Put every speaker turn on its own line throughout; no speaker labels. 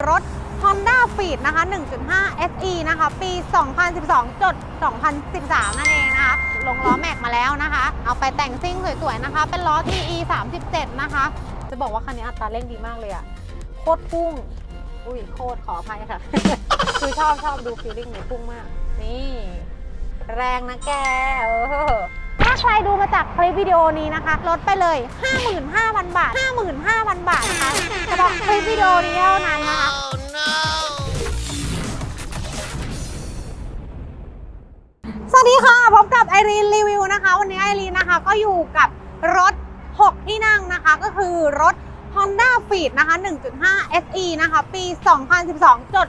รถ Honda Fit นะคะ 1.5 SE นะคะ ปี 2012จด2013 นั่นเองนะคะ ลงล้อแม็กมาแล้วนะคะ เอาไปแต่งซิ่งสวยๆ นะคะ เป็นล้อ TE 37 นะคะ จะบอกว่าคันนี้อัตราเร่งดีมากเลยอะโคตรพุ่ง อุ้ย โคตรขออภัยค่ะ คือชอบชอบดูฟีลลิ่งในพุ่งมาก นี่ แรงนะแก เออ ถ้าใครดูมาจากคลิปวิดีโอนี้นะคะ ลดไปเลย 55,000 บาท 55,000 บาทนะคะเฉพาะคลิปวิดีโอนี้เท่านั้นนะคะ สวัสดีค่ะ พบกับไอรีนรีวิวนะคะ วันนี้ไอรีนนะคะก็อยู่กับรถ 6 ที่นั่งนะคะ ก็คือรถ Honda Fit นะคะ 1.5 SE นะคะ ปี 2012จด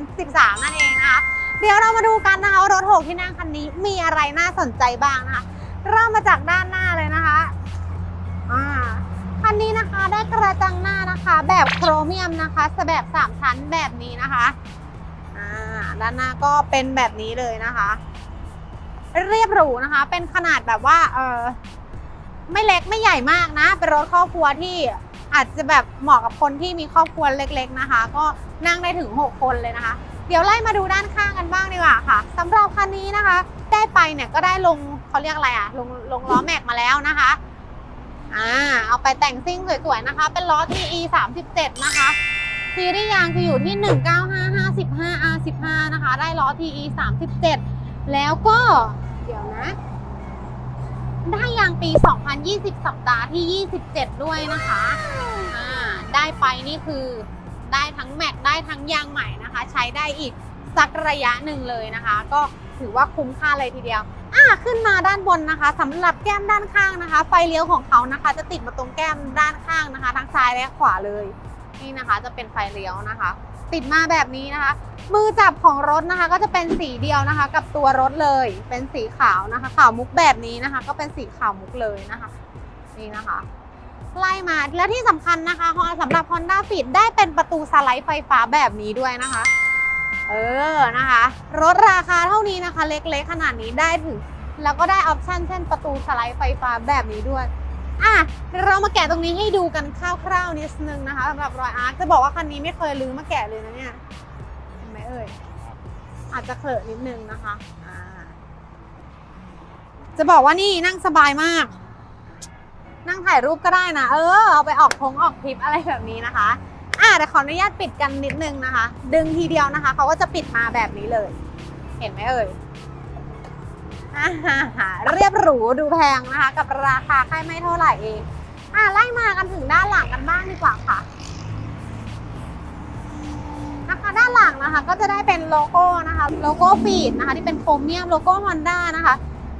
2013 นั่นเองนะคะ เดี๋ยวเรามาดูกันนะคะรถ 6 ที่นั่งคันนี้มีอะไรน่าสนใจบ้างนะคะ เริ่มมาจากด้านหน้าเลยนะคะอ่าคันนี้นะคะได้กระจังหน้านะคะ แบบโครเมียมนะคะแบบ3ชั้นแบบนี้นะคะอ่าด้านหน้าก็เป็นแบบนี้เลยนะคะ เรียบหรูนะคะ เป็นขนาดแบบว่าเออไม่เล็กไม่ใหญ่มากนะ เป็นรถครอบครัวที่อาจจะแบบเหมาะกับคนที่มีครอบครัวเล็ก ๆนะคะ ก็นั่งได้ถึง 6 คนเลยนะคะ เดี๋ยวไล่มาดูด้านข้างกันบ้างดีกว่าค่ะสำหรับคันนี้นะคะ ได้ไปเนี่ยก็ได้ลง เขาเรียกอะไรอะลงลงล้อแม็กมาแล้วนะคะอ่าเอาไปแต่งซิ่งสวยๆนะคะ เป็นล้อ TE 37นะคะซีรีส์ยางจะอยู่ที่ 195 55 R15 นะคะ ได้ล้อ TE 37 แล้วก็เดี๋ยวนะ ได้ยางปี 2020 สัปดาห์ที่ 27 ด้วยนะคะอ่าได้ไปนี่คือได้ทั้งแม็กได้ทั้งยางใหม่นะคะ ใช้ได้อีกสักระยะหนึ่งเลยนะคะ ก็ถือว่าคุ้มค่าเลยทีเดียว อ่าขึ้นมาด้านบนนะคะสำหรับแก้มด้านข้างนะคะ ไฟเลี้ยวของเขานะคะ จะติดมาตรงแก้มด้านข้างนะคะ ทั้งซ้ายและขวาเลยนี่นะคะ จะเป็นไฟเลี้ยวนะคะ ติดมาแบบนี้นะคะ มือจับของรถนะคะ ก็จะเป็นสีเดียวนะคะ กับตัวรถเลย เป็นสีขาวนะคะ ขาวมุกแบบนี้นะคะ ก็เป็นสีขาวมุกเลยนะคะ นี่นะคะไล่มาและที่สำคัญนะคะสำหรับ Honda Fit ได้เป็นประตูสไลด์ไฟฟ้าแบบนี้ด้วยนะคะ เออนะคะ รถราคาเท่านี้นะคะ เล็กๆ ขนาดนี้ได้ถึง แล้วก็ได้ออปชั่นเช่นประตูสไลด์ไฟฟ้าแบบนี้ด้วยอะเรามาแกะตรงนี้ให้ดูกันคร่าวๆนิดนึงนะคะสำหรับรอยอาร์คจะบอกว่าคันนี้ไม่เคยลืมมาแกะเลยนะเนี่ยเห็นไหมเอ่ยอาจจะเขลอะนิดนึงนะคะอ่าจะบอกว่านี่นั่งสบายมาก นั่งถ่ายรูปก็ได้นะ เออเอาไปออกทงออกทริปอะไรแบบนี้นะคะ อ่าแต่ขออนุญาตปิดกันนิดนึงนะคะ ดึงทีเดียวนะคะเขาก็จะปิดมาแบบนี้เลย เห็นไหมเอ่ยอ่าเรียบหรูดูแพงนะคะ กับราคาค่ายไม่เท่าไหร่เองอ่าไล่มากันถึงด้านหลังกันบ้างดีกว่าค่ะนะคะด้านหลังนะคะก็จะได้เป็นโลโก้นะคะโลโก้ฟีดนะคะที่เป็นโครเมียมโลโก้ฮอนด้านะคะ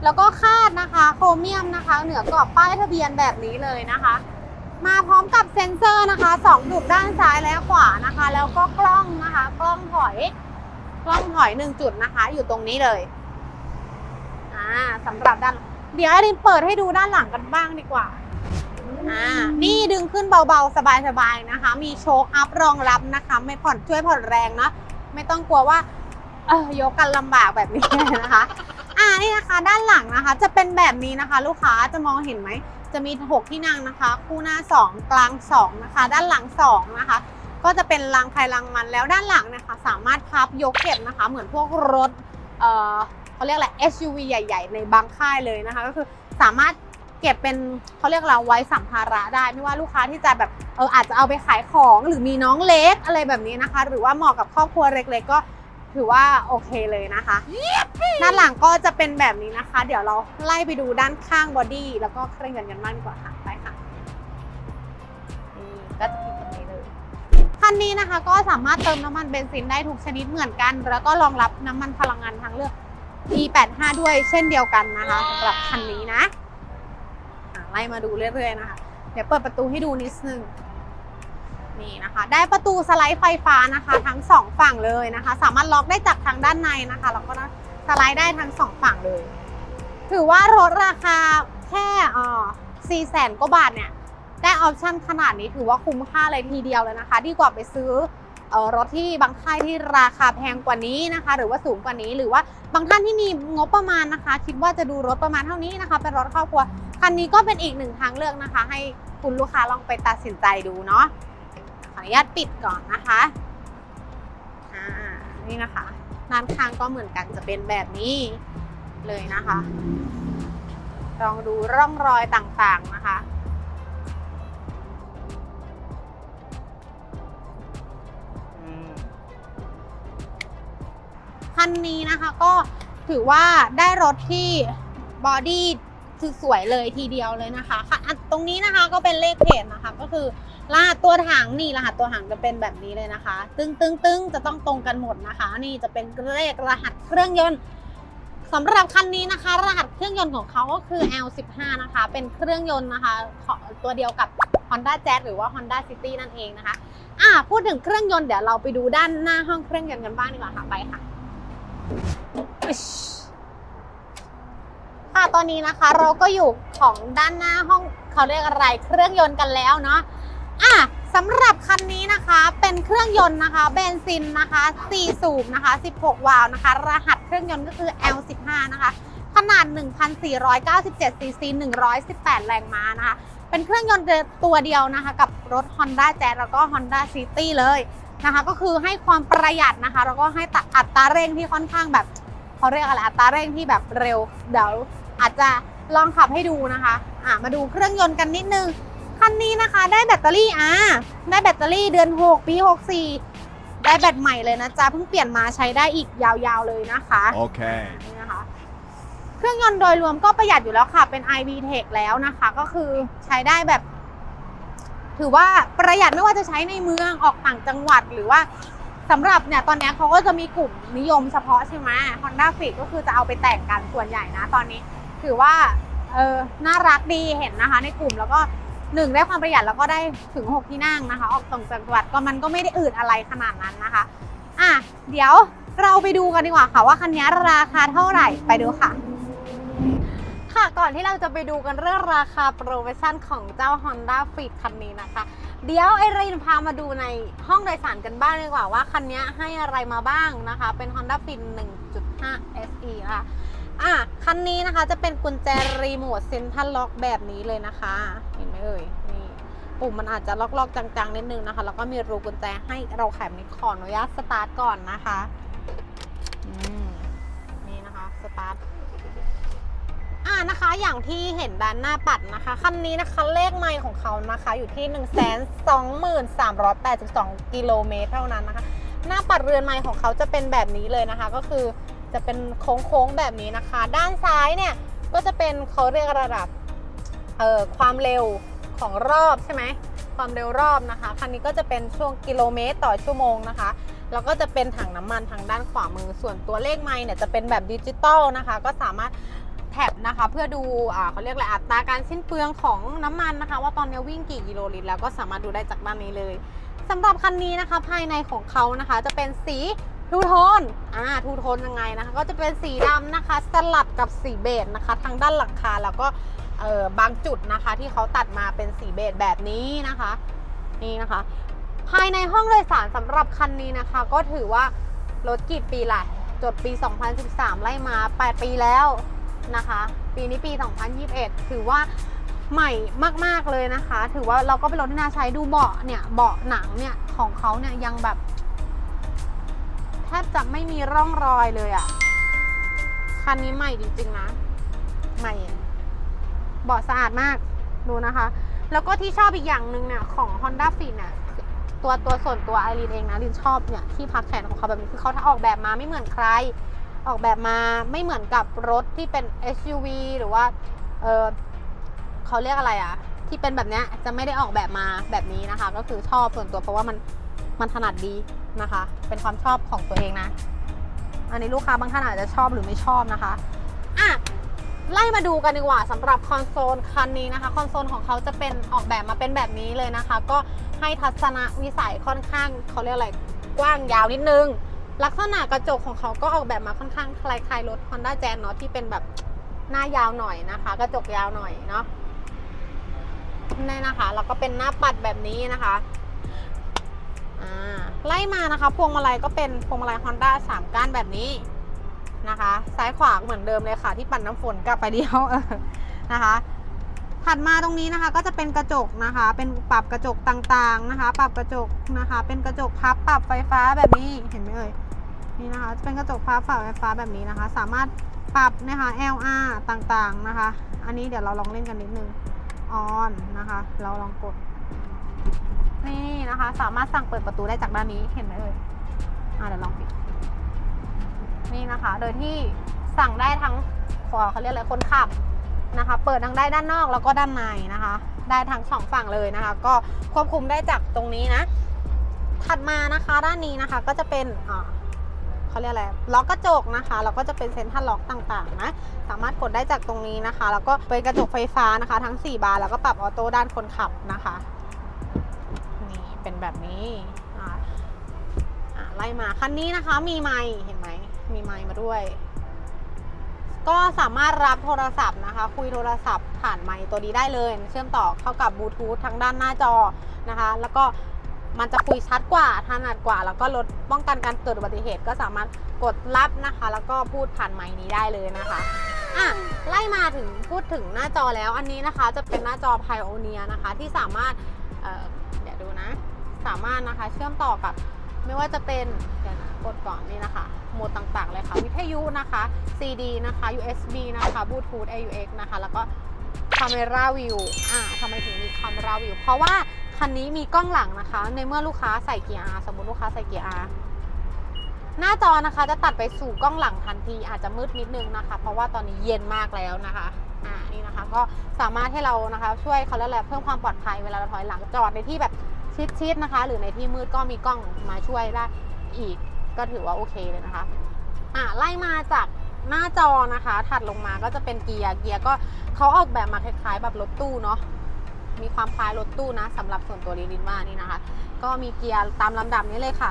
แล้วก็คาดนะคะโครเมียมนะคะ เหนือกรอบป้ายทะเบียนแบบนี้เลยนะคะ มาพร้อมกับเซ็นเซอร์นะคะสองจุดด้านซ้ายและขวานะคะ แล้วก็กล้องนะคะ กล้องถอย กล้องถอยหนึ่งจุดนะคะ อยู่ตรงนี้เลยอ่าสำหรับด้าน เดี๋ยวอรินเปิดให้ดูด้านหลังกันบ้างดีกว่าอ่านี่ดึงขึ้นเบาๆ สบายๆนะคะ มีโชคอัพรองรับนะคะ ไม่ผ่อนช่วยผ่อนแรงนะ ไม่ต้องกลัวว่าเออยกกันลำบากแบบนี้นะคะ อ่านี่นะคะ ด้านหลังนะคะ จะเป็นแบบนี้นะคะ ลูกค้าจะมองเห็นไหม จะมี 6 ที่นั่งนะคะ คู่หน้า 2 กลาง 2 นะคะ ด้านหลัง 2 นะคะ ก็จะเป็นรังใครรังมันแล้วด้านหลังนะคะ สามารถพับยกเก็บนะคะ เหมือนพวกรถเอ่อเขาเรียกอะไร SUV ใหญ่ ๆ ในบางค่ายเลยนะคะ ก็คือสามารถเก็บเป็นเขาเรียกเราไว้สัมภาระได้ ไม่ว่าลูกค้าที่จะแบบเอออาจจะเอาไปขายของหรือมีน้องเล็กอะไรแบบนี้นะคะ หรือว่าเหมาะกับครอบครัวเล็กๆก็ ถือว่าโอเคเลยนะคะด้านหลังก็จะเป็นแบบนี้นะคะ เดี๋ยวเราไล่ไปดูด้านข้างบอดี้แล้วก็เครื่องยนต์กันบ้างดีกว่าค่ะไปค่ะนี่ก็จะเป็นแบบนี้เลยคันนี้นะคะก็สามารถเติมน้ำมันเบนซินได้ทุกชนิดเหมือนกัน แล้วก็รองรับน้ำมันพลังงานทางเลือก E85 ด้วยเช่นเดียวกันนะคะสำหรับคันนี้นะอะไล่มาดูเรื่อยๆนะคะ เดี๋ยวเปิดประตูให้ดูนิดนึง นี่นะคะ ได้ประตูสไลด์ไฟฟ้านะคะ ทั้งสองฝั่งเลยนะคะ สามารถล็อกได้จากทางด้านในนะคะแล้วก็สไลด์ได้ทั้งสองฝั่งเลย ถือว่ารถราคาแค่อ่อสี่แสนกว่าบาทเนี่ยได้ออปชั่นขนาดนี้ถือว่าคุ้มค่าเลยทีเดียวเลยนะคะ ดีกว่าไปซื้อเอ่อรถที่บางค่ายที่ราคาแพงกว่านี้นะคะ หรือว่าสูงกว่านี้หรือว่าบางท่านที่มีงบประมาณนะคะ คิดว่าจะดูรถประมาณเท่านี้นะคะ เป็นรถครอบครัวคันนี้ก็เป็นอีกหนึ่งทางเลือกนะคะ ให้คุณลูกค้าลองไปตัดสินใจดูเนาะ ขออนุญาตปิดก่อนนะคะอ่านี่นะคะด้านข้างก็เหมือนกันจะเป็นแบบนี้เลยนะคะลองดูร่องรอยต่างๆนะคะคันนี้นะคะก็ถือว่าได้รถที่บอดี้คือสวยเลยทีเดียวเลยนะคะค่ะอะตรงนี้นะคะก็เป็นเลขเพจนะคะก็คือ รหัสตัวถังนี่รหัสตัวถังจะเป็นแบบนี้เลยนะคะ ตึ้งตึ้งตึ้งจะต้องตรงกันหมดนะคะ นี่จะเป็นเลขรหัสเครื่องยนต์สำหรับคันนี้นะคะ รหัสเครื่องยนต์ของเขาก็คือ L15 นะคะ เป็นเครื่องยนต์นะคะขอตัวเดียวกับ Honda Jazz หรือว่า Honda City นั่นเองนะคะ อะพูดถึงเครื่องยนต์เดี๋ยวเราไปดูด้านหน้าห้องเครื่องยนต์กันบ้างดีกว่าค่ะไปค่ะค่ะตอนนี้นะคะเราก็อยู่ของด้านหน้าห้องเขาเรียกอะไรเครื่องยนต์กันแล้วเนาะ อะสำหรับคันนี้นะคะเป็นเครื่องยนต์นะคะเบนซินนะคะ4สูบนะคะ 16 วาล์วนะคะ รหัสเครื่องยนต์ก็คือ L15 นะคะ ขนาด 1,497ซีซี118 แรงม้านะคะ เป็นเครื่องยนต์ตัวเดียวนะคะ กับรถ Honda Jazz แล้วก็ Honda City เลยนะคะ ก็คือให้ความประหยัดนะคะ แล้วก็ให้อัตราเร่งที่ค่อนข้างแบบเขาเรียกอะไรอัตราเร่งที่แบบเร็ว เดี๋ยวอาจจะลองขับให้ดูนะคะอะมาดูเครื่องยนต์กันนิดนึง คันนี้นะคะ ได้แบตเตอรี่อ่าได้แบตเตอรี่เดือน 6 ปี 64 ได้แบตใหม่เลยนะจ๊ะ เพิ่งเปลี่ยนมาใช้ได้อีกยาวๆเลยนะคะ
Okay.
นี่นะคะเครื่องยนต์โดยรวมก็ประหยัดอยู่แล้วค่ะ เป็น iV Tech แล้วนะคะ ก็คือใช้ได้แบบ ถือว่าประหยัดไม่ว่าจะใช้ในเมืองออกต่างจังหวัดหรือว่าสำหรับเนี่ยตอนเนี้ยเขาก็จะมีกลุ่มนิยมเฉพาะใช่ไหม Honda Fit ก็คือจะเอาไปแต่งกันส่วนใหญ่นะ ตอนนี้ ถือว่าเออน่ารักดีเห็นนะคะ ในกลุ่มแล้วก็ หนึ่งได้ความประหยัดแล้วก็ได้ถึง 6 ที่นั่งนะคะ ออกต่างจังหวัดก็มันก็ไม่ได้อืดอะไรขนาดนั้นนะคะอะเดี๋ยวเราไปดูกันดีกว่าค่ะว่าคันนี้ราคาเท่าไหร่ไปดูค่ะ ค่ะก่อนที่เราจะไปดูกันเรื่องราคาโปรโมชั่นของเจ้า Honda Fit คันนี้นะคะ เดี๋ยวไอรีนพามาดูในห้องโดยสารกันบ้างดีกว่าว่าคันนี้ให้อะไรมาบ้างนะคะ เป็น Honda Fit 1.5 SE ค่ะ อะคันนี้นะคะจะเป็นกุญแจรีโมทเซ็นทรัลล็อกแบบนี้เลยนะคะ เห็นไหมเอ่ยนี่ปุ่มมันอาจจะล็อกๆจังๆนิดนึงนะคะ แล้วก็มีรูกุญแจให้เราไขมันขออนุญาตสตาร์ทก่อนนะคะนี่นะคะสตาร์ทอ่านะคะอย่างที่เห็นด้านหน้าปัดนะคะคันนี้นะคะเลขไมล์ของเขานะคะอยู่ที่ 1 2 3 8 2 กิโลเมตรเท่านั้นนะคะ หน้าปัดเรือนไมล์ของเขาจะเป็นแบบนี้เลยนะคะ ก็คือ จะเป็นโค้งๆแบบนี้นะคะ ด้านซ้ายเนี่ยก็จะเป็นเขาเรียกระดับเอ่อความเร็วของรอบใช่ไหมความเร็วรอบนะคะ คันนี้ก็จะเป็นช่วงกิโลเมตรต่อชั่วโมงนะคะ แล้วก็จะเป็นถังน้ำมันทางด้านขวามือ ส่วนตัวเลขไมล์เนี่ยจะเป็นแบบดิจิตอลนะคะ ก็สามารถแท็บนะคะเพื่อดูอ่าเขาเรียกอะไรอัตราการสิ้นเปลืองของน้ำมันนะคะ ว่าตอนนี้วิ่งกี่กิโลลิตรแล้วก็สามารถดูได้จากด้านนี้เลยสำหรับคันนี้นะคะภายในของเขานะคะจะเป็นสี ทูโทนอ่าทูโทนยังไงนะคะ ก็จะเป็นสีดำนะคะ สลับกับสีเบจนะคะ ทางด้านหลังคาแล้วก็เออบางจุดนะคะ ที่เขาตัดมาเป็นสีเบจแบบนี้นะคะ นี่นะคะ ภายในห้องโดยสารสำหรับคันนี้นะคะ ก็ถือว่ารถกี่ปีละจดปี 2013 ไล่มา 8 ปีแล้วนะคะ ปีนี้ปี 2021 ถือว่าใหม่มาก ๆ เลยนะคะ ถือว่าเราก็เป็นรถที่น่าใช้ดูเบาะเนี่ย เบาะหนังเนี่ย ของเขาเนี่ยยังแบบ แทบจะไม่มีร่องรอยเลยอะ่ะ คันนี้ใหม่จริง ๆ นะ ใหม่เบาะสะอาดมากดูนะคะ แล้วก็ที่ชอบอีกอย่างหนึ่งเนี่ยของ Honda Fit เนี่ยตัวตัวส่วนตัวไอรีนเองนะรินชอบเนี่ยที่พักแขนของเขาแบบนี้คือเขาถ้าออกแบบมาไม่เหมือนใคร ออกแบบมาไม่เหมือนกับรถที่เป็น SUV หรือว่าเออเขาเรียกอะไรอะที่เป็นแบบเนี้ยจะไม่ได้ออกแบบมาแบบนี้นะคะ ก็คือชอบส่วนตัวเพราะว่ามัน มันถนัดดีนะคะ เป็นความชอบของตัวเองนะ อันนี้ลูกค้าบางท่านอาจจะชอบหรือไม่ชอบนะคะอะไล่มาดูกันดีกว่าสำหรับคอนโซลคันนี้นะคะคอนโซลของเขาจะเป็นออกแบบมาเป็นแบบนี้เลยนะคะ ก็ให้ทัศนวิสัยค่อนข้างเขาเรียกอะไรกว้างยาวนิดนึง ลักษณะกระจกของเขาก็ออกแบบมาค่อนข้างคล้ายๆรถ Honda Jazz เนาะที่เป็นแบบหน้ายาวหน่อยนะคะ กระจกยาวหน่อยเนาะนี่นะคะแล้วก็เป็นหน้าปัดแบบนี้นะคะ ไล่มานะคะ พวงมาลัยก็เป็นพวงมาลัย Honda 3 ก้านแบบนี้นะคะ ซ้ายขวาเหมือนเดิมเลยค่ะ ที่ปั่นน้ำฝนกลับไปเดียวนะคะถัดมาตรงนี้นะคะก็จะเป็นกระจกนะคะ เป็นปรับกระจกต่างๆนะคะ ปรับกระจกนะคะ เป็นกระจกพับปรับไฟฟ้าแบบนี้เห็นไหมเอ่ยนี่นะคะจะเป็นกระจกฟ้าฝ่าไฟฟ้าแบบนี้นะคะ สามารถปรับนะคะ LR ต่างๆนะคะ อันนี้เดี๋ยวเราลองเล่นกันนิดนึง on นะคะ เราลองกด นี่นะคะ สามารถสั่งเปิดประตูได้จากด้านนี้เห็นไหมเอ่ยอะเดี๋ยวลองปิด นี่นะคะ โดยที่สั่งได้ทั้งขอเขาเรียกอะไรคนขับนะคะ เปิดทั้งได้ด้านนอกแล้วก็ด้านในนะคะ ได้ทั้งสองฝั่งเลยนะคะ ก็ควบคุมได้จากตรงนี้นะ ถัดมานะคะด้านนี้นะคะก็จะเป็นอ่าเขาเรียกอะไรล็อกกระจกนะคะแล้วก็จะเป็นเซ็นทรัลล็อกต่างๆนะสามารถกดได้จากตรงนี้นะคะ แล้วก็เป็นกระจกไฟฟ้านะคะ ทั้ง 4 บานแล้วก็ปรับออโต้ด้านคนขับนะคะ แบบนี้ไล่มาคันนี้นะคะมีไมค์เห็นไหมมีไมค์มาด้วย ก็สามารถรับโทรศัพท์นะคะ คุยโทรศัพท์ผ่านไมค์ตัวนี้ได้เลย เชื่อมต่อเข้ากับบลูทูธทางด้านหน้าจอนะคะ แล้วก็มันจะคุยชัดกว่าถนัดกว่า แล้วก็ลดป้องกันการเกิดอุบัติเหตุก็สามารถกดรับนะคะ แล้วก็พูดผ่านไมค์นี้ได้เลยนะคะอะไล่มาถึงพูดถึงหน้าจอแล้วอันนี้นะคะจะเป็นหน้าจอ Pioneer นะคะ ที่สามารถ สามารถนะคะเชื่อมต่อกับไม่ว่าจะเป็นเดี๋ยวนะกดก่อนนี่นะคะโหมดต่างๆเลยค่ะ วิทยุนะคะ CD นะคะ USB นะคะบลูทูธ AUX นะคะ แล้วก็ Camera View อ่าทำไมถึงมี Camera View เพราะว่าคันนี้มีกล้องหลังนะคะ ในเมื่อลูกค้าใส่เกียร์ R สมมติลูกค้าใส่เกียร์ R หน้าจอนะคะจะตัดไปสู่กล้องหลังทันที อาจจะมืดนิดนึงนะคะ เพราะว่าตอนนี้เย็นมากแล้วนะคะอ่านี่นะคะ ก็สามารถให้เรานะคะ ช่วยเขาแล้วแหละเพิ่มความปลอดภัยเวลาเราถอยหลังจอดในที่แบบ ชิดๆนะคะ หรือในที่มืดก็มีกล้องมาช่วยได้อีกก็ถือว่าโอเคเลยนะคะอะไล่มาจากหน้าจอนะคะ ถัดลงมาก็จะเป็นเกียร์เกียร์ก็เขาออกแบบมาคล้ายๆแบบรถตู้เนาะมีความคล้ายรถตู้นะสำหรับส่วนตัวลิลินว่านี่นะคะ ก็มีเกียร์ตามลำดับนี้เลยค่ะ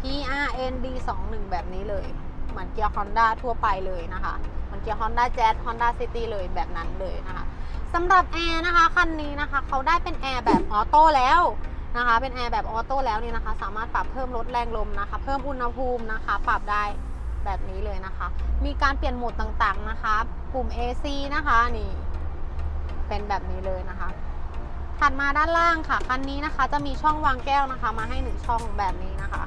P R N D 2 1แบบนี้เลย เหมือนเกียร์ Honda ทั่วไปเลยนะคะ มือนเกียร์ Honda Jazz Honda City เลยแบบนั้นเลยนะคะสำหรับแอร์นะคะคันนี้นะคะเขาได้เป็นแอร์แบบออโต้แล้วนะคะเป็นแอร์แบบออโต้แล้วนี่นะคะ สามารถปรับเพิ่มลดแรงลมนะคะ เพิ่มอุณหภูมินะคะ ปรับได้แบบนี้เลยนะคะ มีการเปลี่ยนโหมดต่างๆนะคะปุ่ม AC นะคะนี่เป็นแบบนี้เลยนะคะ ถัดมาด้านล่างค่ะคันนี้นะคะ จะมีช่องวางแก้วนะคะ มาให้หนึ่งช่องแบบนี้นะคะ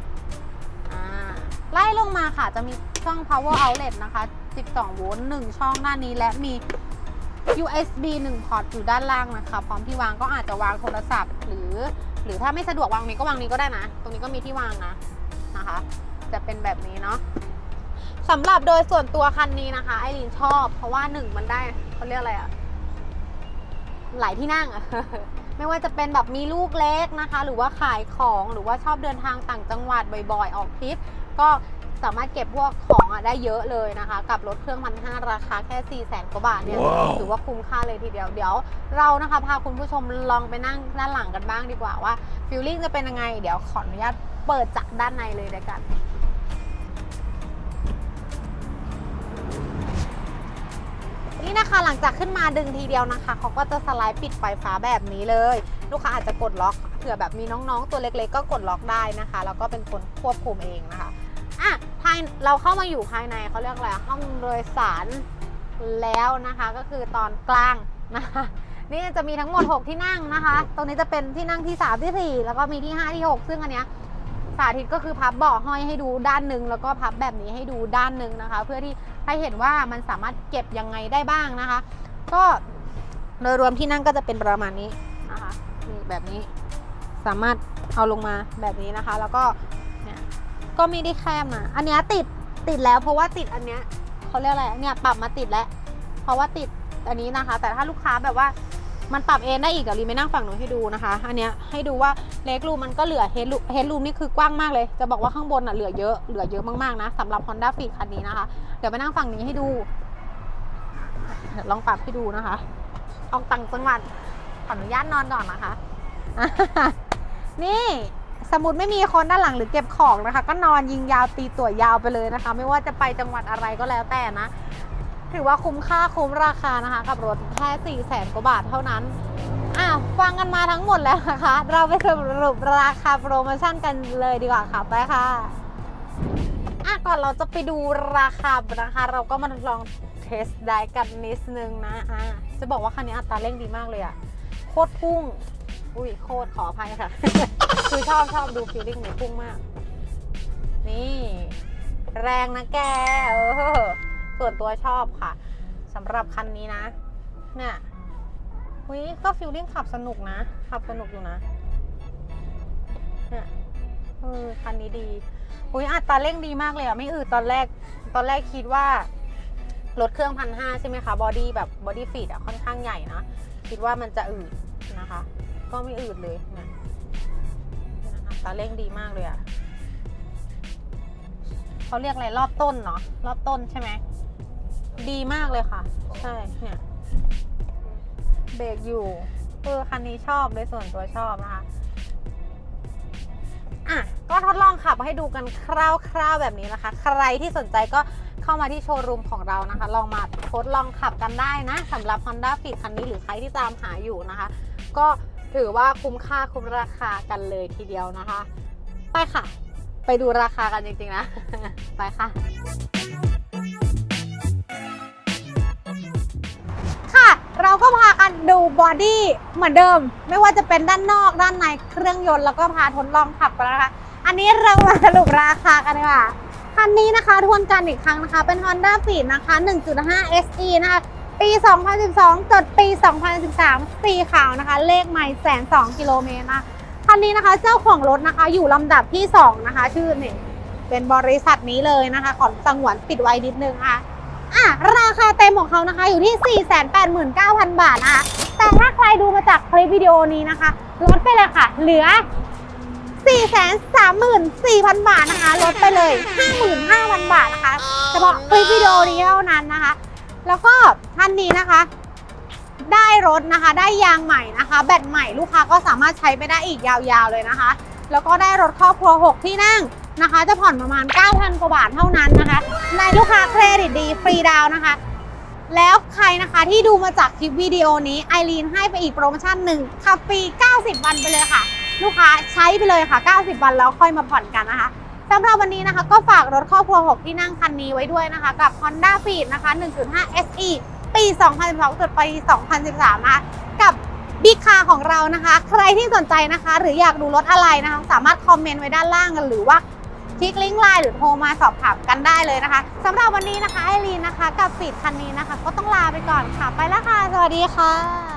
ไล่ลงมาค่ะจะมีช่อง power outlet นะคะ 12 โวลต์1ช่องด้านนี้และมี USB 1 พอร์ตอยู่ด้านล่างนะคะ พร้อมที่วางก็อาจจะวางโทรศัพท์ หรือ หรือถ้าไม่สะดวกวางนี้ก็วางนี้ก็ได้นะ ตรงนี้ก็มีที่วางนะนะคะ จะเป็นแบบนี้เนาะสำหรับโดยส่วนตัวคันนี้นะคะไอรีนชอบ เพราะว่าหนึ่งมันได้เขาเรียกอะไรอะหลายที่นั่งอะไม่ว่าจะเป็นแบบมีลูกเล็กนะคะ หรือว่าขายของหรือว่าชอบเดินทางต่างจังหวัดบ่อยๆ ออกทริปก็ สามารถเก็บพวกของอะได้เยอะเลยนะคะ กับรถเครื่องพันห้าราคาแค่4ี่แสนกว่าบาทเนี่ย
ว้าว
ถือว่าคุ้มค่าเลยทีเดียวเดี๋ยว เรานะคะพาคุณผู้ชมลองไปนั่งด้านหลังกันบ้างดีกว่าว่าฟิลลิ่งจะเป็นยังไง เดี๋ยวขออนุญาตเปิดจากด้านในเลยด้วยกันนี่นะคะหลังจากขึ้นมาดึงทีเดียวนะคะเขาก็จะสไลด์ปิดไฟฟ้าแบบนี้เลย ลูกค้าอาจจะกดล็อกเผื่อแบบมีน้องๆตัวเล็กๆ ก็กดล็อกได้นะคะ แล้วก็เป็นคนควบคุมเองนะคะ อะภายเราเข้ามาอยู่ภายในเขาเรียกอะไรห้องโดยสารแล้วนะคะก็คือตอนกลางนะคะนี่จะมีทั้งหมด 6 ที่นั่งนะคะ ตรงนี้จะเป็นที่นั่งที่ 3 ที่ 4 แล้วก็มีที่ 5 ที่ 6 ซึ่งอันเนี้ยสาธิตก็คือพับเบาะห้อยให้ดูด้านหนึ่งแล้วก็พับแบบนี้ให้ดูด้านหนึ่งนะคะ เพื่อที่ให้เห็นว่ามันสามารถเก็บยังไงได้บ้างนะคะ ก็โดยรวมที่นั่งก็จะเป็นประมาณนี้นะคะนี่แบบนี้สามารถเอาลงมาแบบนี้นะคะ แล้วก็ ก็ไม่ได้แคบนะอันเนี้ยติดติดแล้วเพราะว่าติดอันเนี้ยเขาเรียกอะไรเนี่ยปรับมาติดแล้ว เพราะว่าติดอันนี้นะคะ แต่ถ้าลูกค้าแบบว่ามันปรับเองได้อีกเดี๋ยวรีไม่นั่งฝั่งหนูให้ดูนะคะ อันเนี้ยให้ดูว่าเล็กรูมมันก็เหลือเฮดรูเฮดรูมนี่คือกว้างมากเลย จะบอกว่าข้างบนอะเหลือเยอะเหลือเยอะมากๆนะสำหรับ Honda Fit คันนี้นะคะ เดี๋ยวไปนั่งฝั่งนี้ให้ดู ลองปรับให้ดูนะคะ ออกต่างจังหวัดขออนุญาตนอนก่อนนะคะ นี่ สมมติไม่มีคนด้านหลังหรือเก็บของนะคะ ก็นอนยิงยาวตีตัวยาวไปเลยนะคะ ไม่ว่าจะไปจังหวัดอะไรก็แล้วแต่นะ ถือว่าคุ้มค่าคุ้มราคานะคะ กับรถแค่4ี่แสนกว่าบาทเท่านั้นอะฟังกันมาทั้งหมดแล้วนะคะ เราไปสรุปราคาโปรโมชั่นกันเลยดีกว่าค่ะไปค่ะอะก่อนเราจะไปดูราคานะคะ เราก็มาลองเทสได้กันนิดนึงนะอะจะบอกว่าคันนี้อัตราเร่งดีมากเลยอะโคตรพุ่ง อุ้ยโคตรขออภัยค่ะ คือชอบชอบดูฟีลลิ่งในพุ่งมาก นี่ แรงนะแกเออส่วนตัวชอบค่ะสำหรับคันนี้นะ เนี่ยวิก็ฟิลลิ่งขับสนุกนะ ขับสนุกอยู่นะ เนี่ยเออคันนี้ดีอุ้ยอัตราเร่งดีมากเลยอะไม่อืดตอนแรก ตอนแรกคิดว่า รถเครื่องพันห้าใช่ไหมคะ บอดี้แบบบอดี้ฟีดอะค่อนข้างใหญ่นะ คิดว่ามันจะอืดนะคะ ก็ไม่อืดเลยเนี่ยนะคะ ตาเร่งดีมากเลยอะเขาเรียกอะไรรอบต้นเนาะรอบต้นใช่ไหมดีมากเลยค่ะ ใช่เนี่ยเบรกอยู่เออคันนี้ชอบเลยส่วนตัวชอบนะคะอะก็ทดลองขับให้ดูกันคร่าวๆแบบนี้นะคะ ใครที่สนใจก็เข้ามาที่โชว์รูมของเรานะคะ ลองมาทดลองขับกันได้นะสำหรับ Honda Fit คันนี้หรือใครที่ตามหาอยู่นะคะ ก็ ถือว่าคุ้มค่าคุ้มราคากันเลยทีเดียวนะคะ ไปค่ะ ไปดูราคากันจริงๆนะ ไปค่ะค่ะ เราก็พากันดูบอดี้เหมือนเดิม ไม่ว่าจะเป็นด้านนอกด้านในเครื่องยนต์แล้วก็พาทดลองขับกันนะคะ อันนี้เรามาสรุปราคากันดีกว่าคันนี้นะคะทวนกันอีกครั้งนะคะ เป็น Honda Fit นะคะ 1.5 SE นะคะ ปี 2012 จดปี 2013 สีขาวนะคะ เลขไม่แสนสองกิโลเมตรนะคันนี้นะคะเจ้าของรถนะคะอยู่ลำดับที่ 2 นะคะ ชื่อเนี่ยเป็นบริษัทนี้เลยนะคะ ขอสงวนปิดไว้นิดนึงค่ะอะ ราคาเต็มของเขานะคะอยู่ที่ 489,000 บาทนะคะ แต่ถ้าใครดูมาจากคลิปวิดีโอนี้นะคะลดไปเลยค่ะ เหลือ 434,000 บาทนะคะ ลดไปเลย 55,000 บาทนะคะ เฉพาะคลิปวิดีโอนี้เท่านั้นนะคะ แล้วก็ท่านนี้นะคะ ได้รถนะคะ ได้ยางใหม่นะคะ แบตใหม่ลูกค้าก็สามารถใช้ไปได้อีกยาวๆเลยนะคะ แล้วก็ได้รถครอบครัว 6 ที่นั่งนะคะ จะผ่อนประมาณ 9,000 กว่าบาทเท่านั้นนะคะ ในลูกค้าเครดิตดีฟรีดาวนะคะ แล้วใครนะคะที่ดูมาจากคลิปวิดีโอนี้ไอรีนให้ไปอีกโปรโมชั่นหนึ่งขับฟรี 90 วันไปเลยค่ะ ลูกค้าใช้ไปเลยค่ะ 90 วันแล้วค่อยมาผ่อนกันนะคะำหรับวันนี้นะคะ ก็ฝากรถครอบครัว 6 ที่นั่งคันนี้ไว้ด้วยนะคะ กับ Honda Fit นะคะ 1.5 SE ปี 2012จดปี2013 นะคะ กับบิ๊กคาของเรานะคะ ใครที่สนใจนะคะ หรืออยากดูรถอะไรนะคะ สามารถคอมเมนต์ไว้ด้านล่างกันหรือว่าคลิกลิงก์ไลน์หรือโทรมาสอบถามกันได้เลยนะคะสำหรับวันนี้นะคะไอรีนนะคะ กับฟีดคันนี้นะคะ ก็ต้องลาไปก่อนค่ะ ไปแล้วค่ะ สวัสดีค่ะ